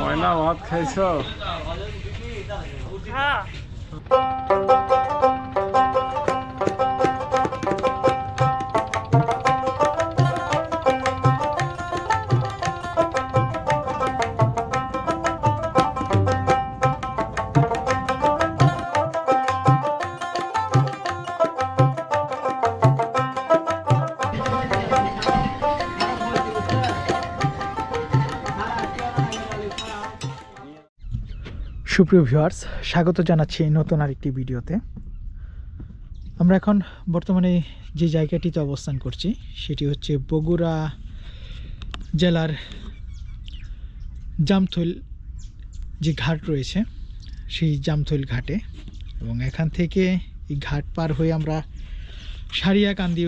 ময়না ভাত খাইছ? হ্যাঁ। সুপ্রিয় ভিউয়ার্স, স্বাগত জানাচ্ছি নতুন আরেকটি ভিডিওতে। আমরা এখন বর্তমানে যে জায়গাটিতে অবস্থান করছি, সেটি হচ্ছে বগুড়া জেলার জামথৈল যে ঘাট রয়েছে, সেই জামথৈল ঘাটে। এবং এখান থেকে এই ঘাট পার হয়ে আমরা সারিয়াকান্দি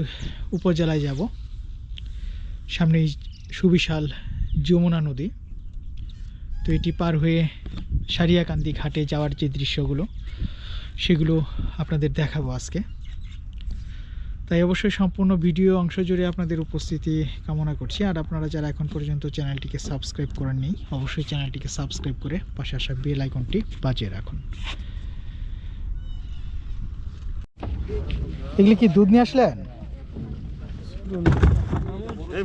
উপজেলায় যাব। সামনেই সুবিশাল যমুনা নদী। তো এটি পার হয়ে সারিয়াকান্দি ঘাটে যাওয়ার যে দৃশ্যগুলো, সেগুলো আপনাদের দেখাবো আজকে। তাই অবশ্যই সম্পূর্ণ ভিডিও অংশ জুড়ে আপনাদের উপস্থিতি কামনা করছি। আর আপনারা যারা এখন পর্যন্ত চ্যানেলটিকে সাবস্ক্রাইব করেননি, অবশ্যই চ্যানেলটিকে সাবস্ক্রাইব করে পাশে আসা বেল আইকনটি বাজিয়ে রাখুন। এগুলি কি দুধ নিয়ে আসলেন? এই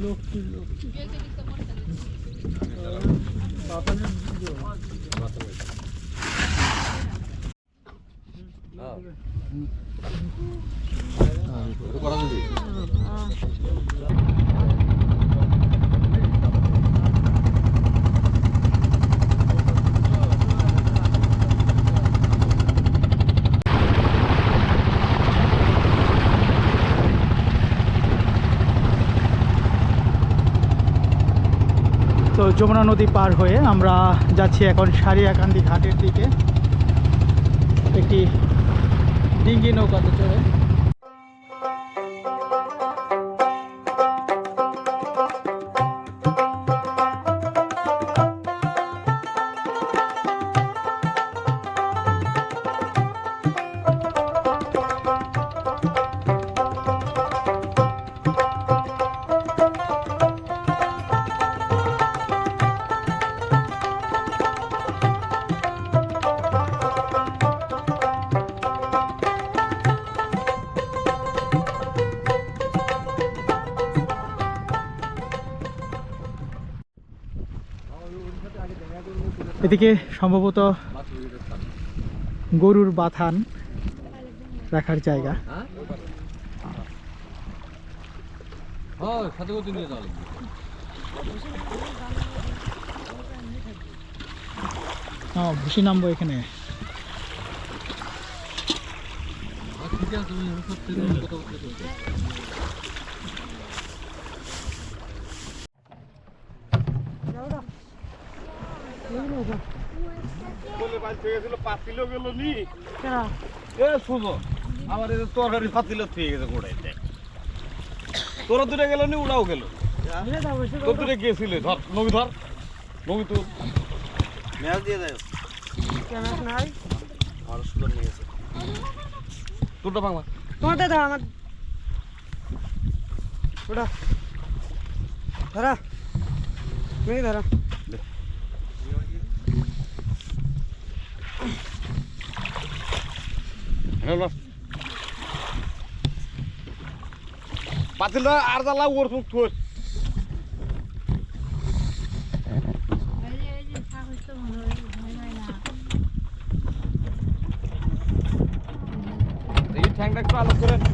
আমরা সাইড কি করছে লাগাও তো যমুনা নদী পার হয়ে আমরা যাচ্ছি এখন সারিয়াকান্দি ঘাটের দিকে। একটি ডিঙ্গি নৌকাতে চড়ে। এদিকে সম্ভবত গরুর বাথান রাখার জায়গা। ভুসি নামবো এখানে। ঠিক আছে তুমি সত্যি কথা বলতে বলে বাজ থেকে গেছিল পাতিলো গেল নি। এ শুভ আমার এই তরকারি পাতিলো থেকে গেছে গোড়াইতে তোরা দূরে গেল নি ওরাও গেল। তোর দূরে গিয়েছিলে ধর নবী ধর নবী তুল ম্যাচ দিয়ে দেয়। নাই আর সুন্দর নিয়ে গেছে। তোরটা বাংলা তোমারটা দাও আমার। ওটা। ধরা। তুমি ধরো। পাতিলটা আর জ্বালা ওর মুখ তোর এই ঠ্যাংটা একটু আলো করেন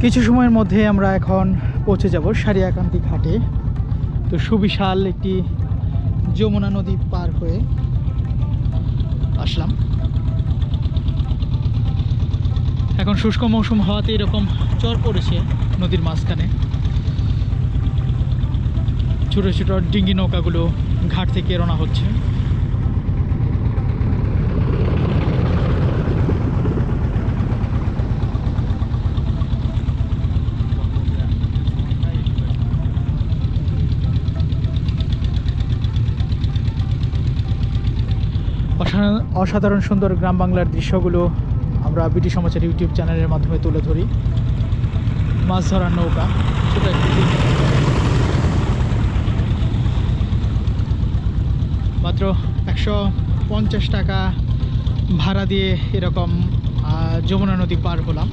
কিছু সময়ের মধ্যে আমরা এখন পৌঁছে যাব সারিয়াকান্তি ঘাটে। তো সুবিশাল একটি যমুনা নদী পার হয়ে আসলাম। এখন শুষ্ক মৌসুম হওয়াতে এরকম চর পড়েছে নদীর মাঝখানে। ছোটো ছোটো ডিঙ্গি নৌকাগুলো ঘাট থেকে রওনা হচ্ছে। অসাধারণ সুন্দর গ্রাম বাংলার দৃশ্যগুলো আমরা বিটি সমাচার ইউটিউব চ্যানেলের মাধ্যমে তুলে ধরি। মাছ ধরার নৌকা ডিঙি। মাত্র একশো পঞ্চাশ টাকা ভাড়া দিয়ে এরকম যমুনা নদী পার হলাম।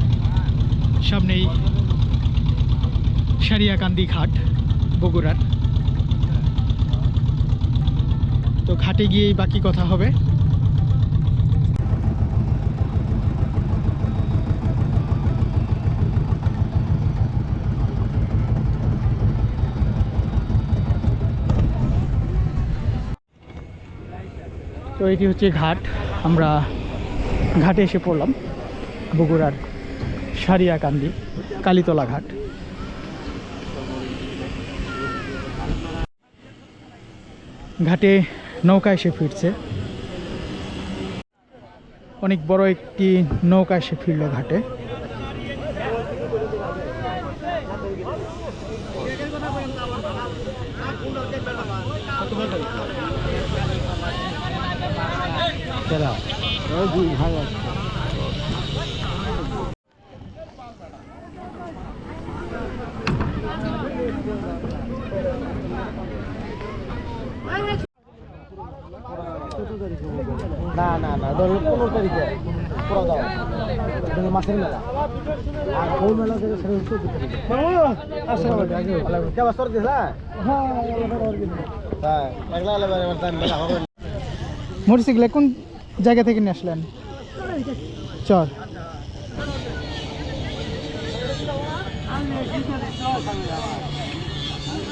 সামনেই সারিয়াকান্দি ঘাট, বগুড়ার। তো ঘাটে গিয়েই বাকি কথা হবে। তো এটি হচ্ছে ঘাট। আমরা ঘাটে এসে পড়লাম, বগুড়ার সারিয়াকান্দি, কালীতলা ঘাট। ঘাটে নৌকা এসে ফিরছে। অনেক বড় একটি নৌকা এসে ফিরল ঘাটে। না না না ধরো পনেরো তারিখে। পুরো দাও। এটা মাছের মেলা। আর বউ মেলা থেকে সেটা হচ্ছে চোদ্দ তারিখে। কেমন সর দিস হ্যাঁ? একলা এলাকার মেলা হবে। মোটরসাইকেলে কোন জায়গা থেকে নিয়ে আসলেন। চল।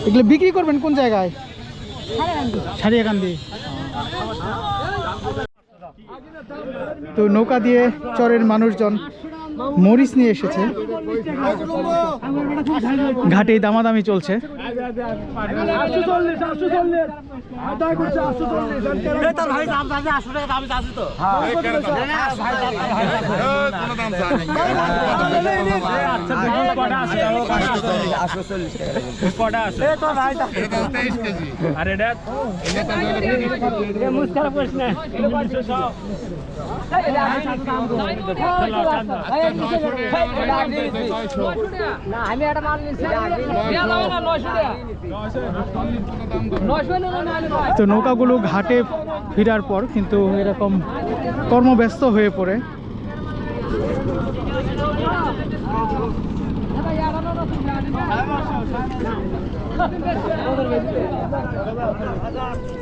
এগুলো বিক্রি করবেন কোন জায়গায়? সারিয়াকান্দি। তো নৌকা দিয়ে চরের মানুষজন মরিচ নিয়ে এসেছে। ঘাটে দামাদামি চলছে। তো নৌকাগুলো ঘাটে ফেরার পর কিন্তু এরকম কর্মব্যস্ত হয়ে পড়ে আমার মামা বুঝছে ফাজিল লোক না ওটা কোন লোক জানা নিয়ে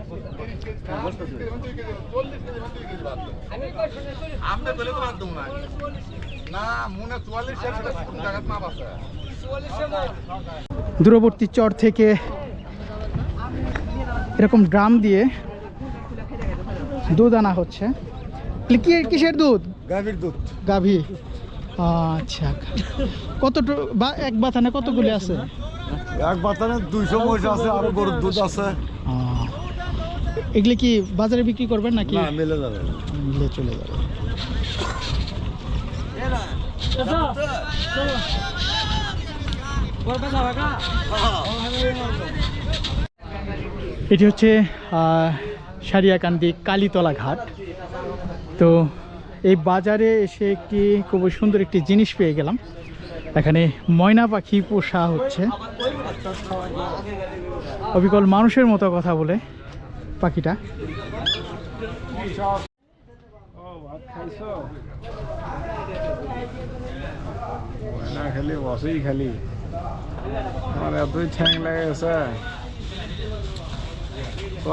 আমরা পেলে তো বাদ দেবো না না মনে চুয়াল্লিশ জায়গাত মাপ আছে দূরবর্তী চর থেকে এরকম ড্রাম দিয়ে দুধ আনা হচ্ছে। কিসের দুধ? গাভীর দুধ। গাভী। আচ্ছা কত বা এক বাথানে কতগুলি আছে? এক বাতানে দুইশো মহিষ আছে আরও গরুর দুধ আছে। এগুলি কি বাজারে বিক্রি করবেন নাকি? না মিলে যাবে। মিলে চলে যাবে। এটি হচ্ছে সারিয়াকান্দি কালীতলা ঘাট। তো এই বাজারে এসে একটি খুবই সুন্দর একটি জিনিস পেয়ে গেলাম। এখানে ময়না পাখি পোষা হচ্ছে। অবিকল মানুষের মতো কথা বলে। পাখিটা। না খালি বসেই খালি। আমার এতই ঠ্যাং লাগে গেছে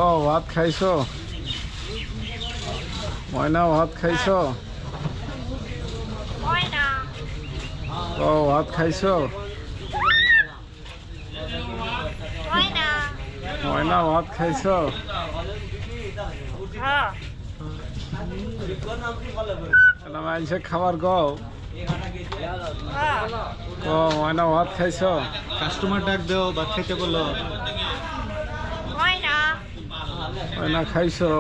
ও ভাত খাইছো? ময়না ভাত খাইছো? ও ভাত খাইছো? ময়না ভাত খাইছো? খাবার গও ও ময়না ভাত খাইছো কাস্টমার ডাক দেও ভাত খাইতে বলল ময়না। খাইছো।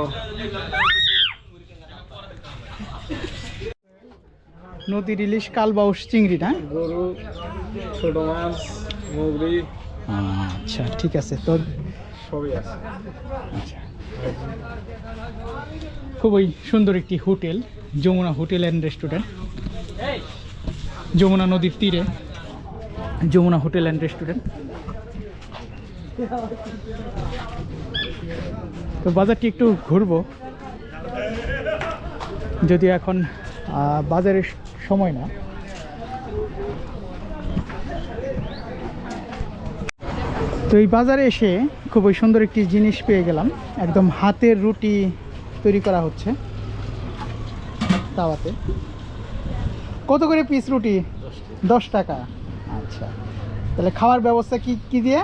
নদীর ইলিশ কালবাউস চিংড়ি না? গরু ছোট মাছ মুগরি আচ্ছা ঠিক আছে তো সবই আছে। আচ্ছা। খুবই সুন্দর একটি hotel, Jamuna hotel and restaurant. Jamuna নদীর তীরে, যমুনা হোটেল অ্যান্ড রেস্টুরেন্ট। তো বাজারটি একটু ঘুরবো। যদি এখন বাজারের সময় না। তো এই বাজারে এসে খুবই সুন্দর একটি জিনিস পেয়ে গেলাম। একদম হাতের রুটি তৈরি করা হচ্ছে তাওয়াতে। কত করে পিস রুটি? দশ টাকা। আচ্ছা। তাহলে খাওয়ার ব্যবস্থা কি কি দিয়ে?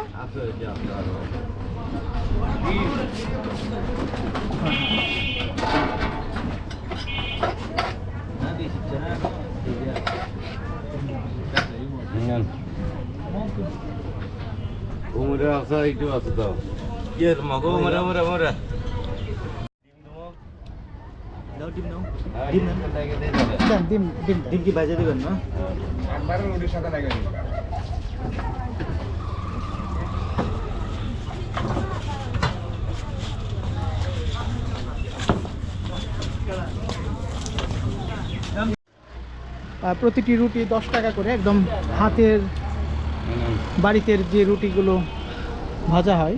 উমরে আছে একটু আছে তো। ইয়ে মগো উমরে উমরে উমরে দাও ডিম নাও। ডিম নাও। দেন, ডিম ডিম ডিম কি বাজে দিবেন না একবারে রুটির সাথে লাগে প্রতিটি রুটি দশ টাকা করে একদম হাতের বাড়িতে যে রুটিগুলো ভাজা হয়।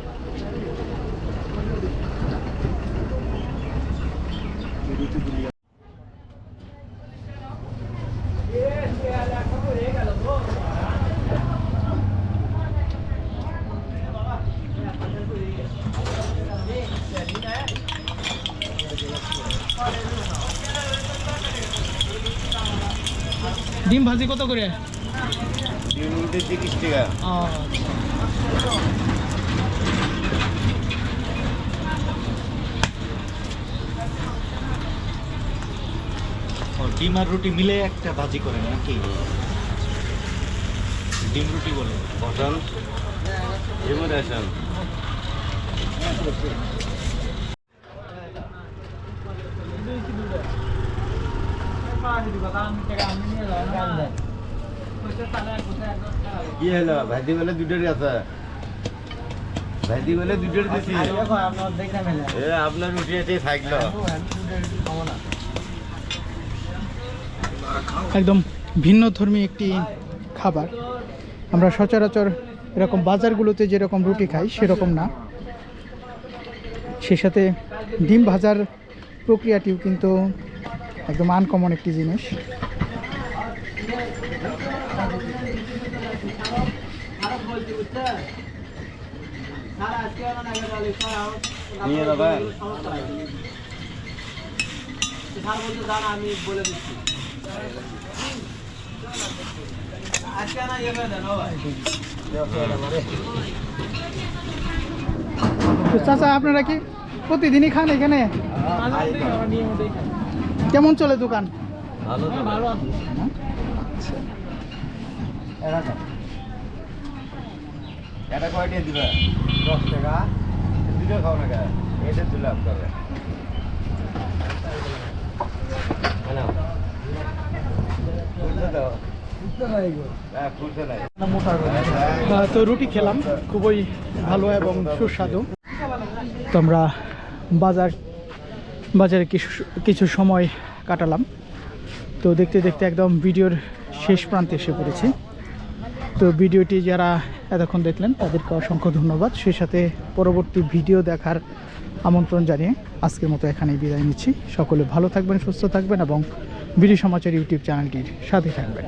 ডিম ভাজি কত করে? তিরিশ টাকা। ডিম আর রুটি মিলে একটা ভাজি করেন নাকি? ডিম রুটি বলে। বসান। এমন আসেন কি হলো? ভাইদি বলে দুটোরই আছে। ভাইদি বলে দুটোর দিছি। এ আপনার রুটি এটি থাকল। একদম ভিন্ন ধর্মী একটি খাবার। আমরা সচরাচর এরকম বাজারগুলোতে যেরকম রুটি খাই সেরকম না। সেই সাথে ডিম ভাজার প্রক্রিয়াটিও কিন্তু একদম আনকমন একটি জিনিস। নিয়ে যাবেন চাচা আপনারা কি প্রতিদিনই খান এখানে? কেমন চলে দোকান? ভালো ভালো এটা দিবে? দশ টাকা। দুটো খাও না এটা হ্যাঁ তো রুটি খেলাম। খুবই ভালো এবং সুস্বাদু। তো আমরা বাজার, বাজারে কিছু কিছু সময় কাটালাম। তো দেখতে দেখতে একদম ভিডিওর শেষ প্রান্তে এসে পড়েছি। তো ভিডিওটি যারা এতক্ষণ দেখলেন তাদেরকে অসংখ্য ধন্যবাদ। সেই সাথে পরবর্তী ভিডিও দেখার আমন্ত্রণ জানিয়ে আজকের মতো এখানেই বিদায় নিচ্ছি। সকলে ভালো থাকবেন, সুস্থ থাকবেন এবং বিডি সমাচার ইউটিউব চ্যানেলটির সাথে থাকবেন।